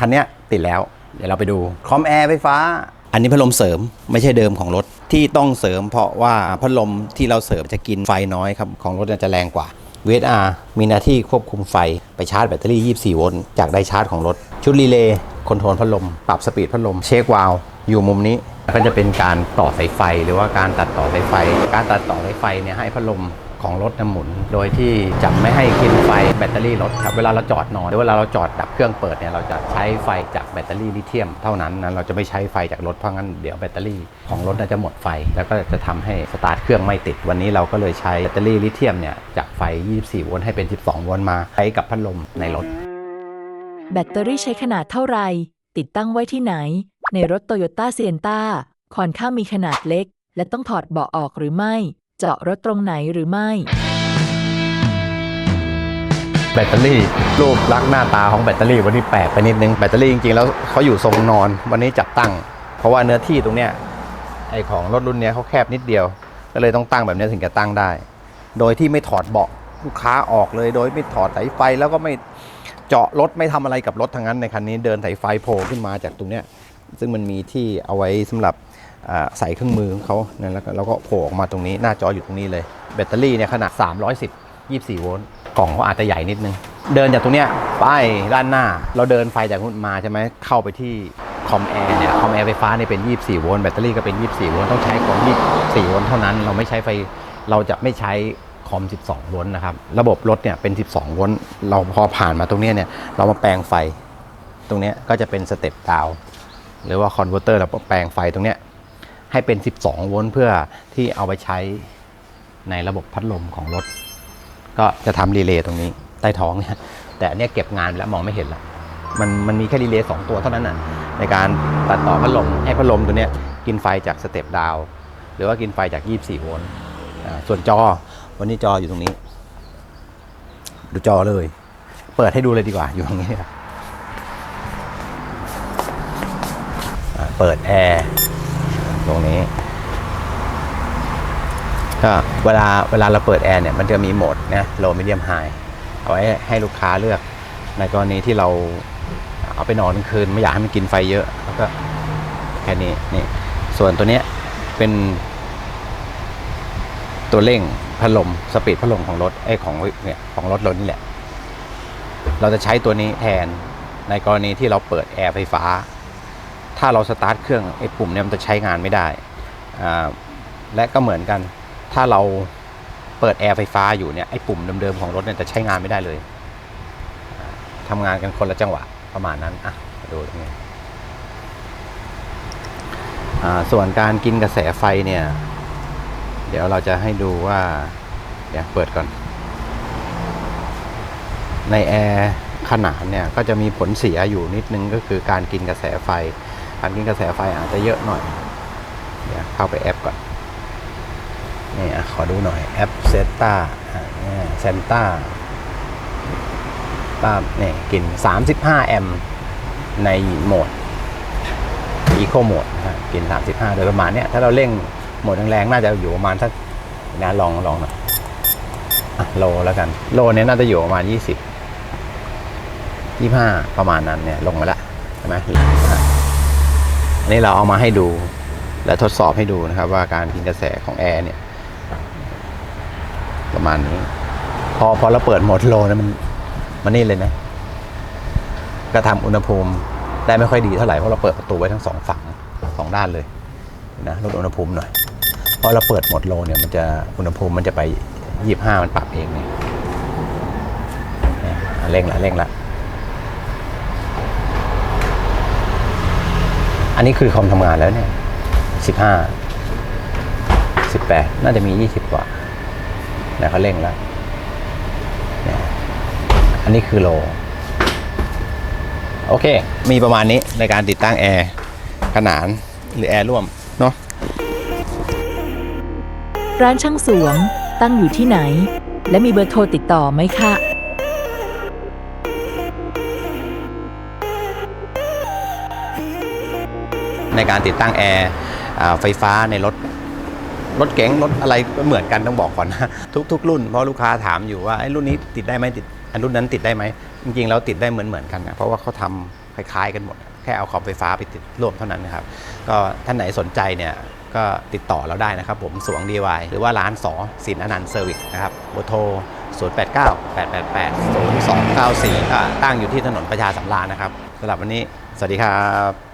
คันนี้ติดแล้ว เดี๋ยวเราไปดู คอมแอร์ไฟฟ้า อันนี้พัดลมเสริมไม่ใช่เดิมของรถที่ต้องเสริม เพราะว่าพัดลมที่เราเสริมจะกินไฟน้อยครับของรถจะแรงกว่า VSR มีหน้าที่ควบคุมไฟไปชาร์จแบตเตอรี่ 24 โวลต์จากได้ชาร์จของรถ ชุดรีเลย์คอนโทรลพัดลม ปรับสปีดพัดลม เช็ควาล์วอยู่มุมนี้ ก็จะเป็นการต่อสายไฟหรือว่าการตัดต่อสายไฟ การตัดต่อสายไฟเนี่ยให้พัดลม ของรถนะหมุน โดยที่จะไม่ให้กินไฟแบตเตอรี่รถครับเวลาเราจอดนอนหรือเวลาเราจอดดับเครื่องเปิดเนี่ยเราจะใช้ไฟจากแบตเตอรี่ลิเธียมเท่านั้นนะเราจะไม่ใช้ไฟจากรถเพราะงั้นเดี๋ยวแบตเตอรี่ของรถจะหมดไฟ แล้วก็จะทำให้สตาร์ทเครื่องไม่ติดวันนี้เราก็เลยใช้แบตเตอรี่ลิเธียมเนี่ยจากไฟ 24 โวลต์ให้เป็น 12 โวลต์มาใช้กับพัดลมในรถ แบตเตอรี่ใช้ขนาดเท่าไหร่ติดตั้งไว้ที่ไหน ในรถโตโยต้าเซียนต้าคอนข้างมีขนาดเล็ก และต้องถอดเบาะออกหรือไม่ เจาะรถตรงไหนหรือไม่ แบตเตอรี่รูปลักษณ์หน้าตาของแบตเตอรี่วันนี้แปลกไปนิดนึงแบตเตอรี่จริงๆแล้วเขาอยู่ทรงนอนวันนี้จัดตั้ง เพราะว่าเนื้อที่ตรงเนี้ยไอของรถรุ่นเนี้ยเขาแคบนิดเดียว ก็เลยต้องตั้งแบบนี้ถึงจะตั้งได้ โดยที่ไม่ถอดเบาะลูกค้าออกเลย โดยไม่ถอดสายไฟแล้วก็ไม่เจาะรถไม่ทำอะไรกับรถทั้งนั้นในคันนี้เดินสายไฟโผล่ขึ้นมาจากตรงเนี้ยซึ่งมันมีที่เอาไว้สำหรับ ใส่เครื่องมือของเขาแล้วก็แล้วก็โผล่ออกมาตรงนี้หน้าจออยู่ตรงนี้เลย แบตเตอรี่เนี่ยขนาด 310 24 โวลต์กล่องเขาอาจจะใหญ่นิดนึง เดินจากตรงเนี้ยไปด้านหน้า เราเดินไฟจากนู้นมาใช่ไหมเข้าไปที่คอมแอร์เนี่ยคอมแอร์ไฟฟ้าเนี่ยเป็น 24 โวลต์แบตเตอรี่ก็เป็น 24 โวลต์ต้องใช้ของ24 โวลต์เท่านั้น เราไม่ใช้ไฟเราจะไม่ใช้คอม 12 โวลต์นะครับ ระบบรถเนี่ยเป็น 12 โวลต์เราพอผ่านมาตรงนี้เนี่ยเรามาแปลงไฟ ตรงนี้ก็จะเป็นสเต็ปดาวหรือว่าคอนเวอร์เตอร์เราแปลงไฟตรงเนี้ย ให้เป็น 12 โวลต์เพื่อที่เอาไปใช้ในระบบพัดลมของรถ ก็จะทำรีเลย์ตรงนี้ใต้ท้องเนี่ยแต่อันเนี้ยเก็บงานแล้วมองไม่เห็นละมันมันมีแค่รีเลย์สองตัวเท่านั้นน่ะในการตัดต่อพัดลมให้พัดลมตัวเนี้ยกินไฟจากสเต็ปดาว หรือว่ากินไฟจาก 24 โวลต์ส่วนจอวันนี้จออยู่ตรงนี้ ดูจอเลย เปิดให้ดูเลยดีกว่าอยู่ตรงนี้เปิดแอร์ ตรงนี้ ก็เวลาเวลาเราเปิดแอร์เนี่ยมันจะมีโหมดนะ low medium high เอาไว้ให้ลูกค้าเลือก ในกรณีที่เราเอาไปนอนกลางคืนไม่อยากให้มันกินไฟเยอะแล้วก็แค่นี้นี่ส่วนตัวเนี้ยเป็น ตัวเร่งพัดลมสปีดพัดลมของรถไอ้ของเนี่ยของรถเรานี่แหละ เราจะใช้ตัวนี้แทนในกรณีที่เราเปิดแอร์ไฟฟ้า ถ้าเราสตาร์ทเครื่องไอ้ปุ่มเนี่ยมันจะใช้งานไม่ได้และก็เหมือนกัน ถ้าเราเปิดแอร์ไฟฟ้าอยู่เนี่ยไอ้ปุ่มเดิมๆของรถเนี่ยจะใช้งานไม่ได้เลยอ่าทำงานกันคนละจังหวะประมาณนั้นอะดูตรงนี้ส่วนการกินกระแสไฟเนี่ย เดี๋ยวเราจะให้ดูว่า เดี๋ยวเปิดก่อน ในแอร์ขนานเนี่ยก็จะมีผลเสียอยู่นิดนึงก็คือการกินกระแสไฟ การกินกระแสไฟอาจจะเยอะหน่อย เดี๋ยวเข้าไปแอปก่อนนี่ขอดูหน่อยแอปเซนต้าเซนต้าป้าเนี่ยกิน 35 แอมป์ในโหมด Eco โหมดนะฮะกิน 35 โดยประมาณเนี้ยถ้าเราเร่งโหมดแรงๆน่าจะอยู่ประมาณสักนะลองลองหน่อยอะโลแล้วกัน โลเนี้ยน่าจะอยู่ประมาณ 20 25 ประมาณนั้นเนี่ยลงมาแล้วใช่ไหม อันนี้เราเอามาให้ดู และทดสอบให้ดูนะครับ ว่าการกินกระแสของแอร์เนี่ย ประมาณนี้ พอพอเราเปิดโหมดโลนะมันมันนี่เลยนะก็ทำอุณหภูมิได้ไม่ค่อยดีเท่าไหร่เพราะเราเปิดประตูไว้ทั้งสองฝั่งสองด้านเลยนะลดอุณหภูมิหน่อยพอเราเปิดโหมดโลเนี่ยมันจะอุณหภูมิมันจะไปยี่บห้ามันปรับเองเนี่ยเนี่ยเร่งละเร่งละ อันนี้คือคอมทำงานแล้วเนี่ยสิบห้าสิบแปดน่าจะมียี่สิบกว่าแล้วเขาเร่งแล้วเนี่ยอันนี้คือโล โอเค มีประมาณนี้ในการติดตั้งแอร์ขนานหรือแอร์ร่วมเนาะร้านช่างสวงตั้งอยู่ที่ไหน และมีเบอร์โทรติดต่อไหมคะ ในการติดตั้งแอร์ไฟฟ้าในรถรถเก๋งรถอะไรเหมือนกันต้องบอกก่อนนะทุก ๆ รุ่นเพราะลูกค้าถามอยู่ว่าไอ้รุ่นนี้ติดได้ไหมติดอันรุ่นนั้นติดได้ไหมจริงๆแล้วติดได้เหมือนเหมือนกันนะเพราะว่าเขาทำคล้ายๆกันหมด แค่เอาคอมไฟฟ้าไปติดร่วมเท่านั้นนะครับก็ท่านไหนสนใจเนี่ยก็ติดต่อเราได้นะครับ ผมสวง DIY หรือว่าร้านสอสินอนันต์เซอร์วิสนะครับเบอร์โทร 089 888 0294อ่าตั้งอยู่ที่ถนนประชาสำราญนะครับสำหรับวันนี้ สวัสดีครับ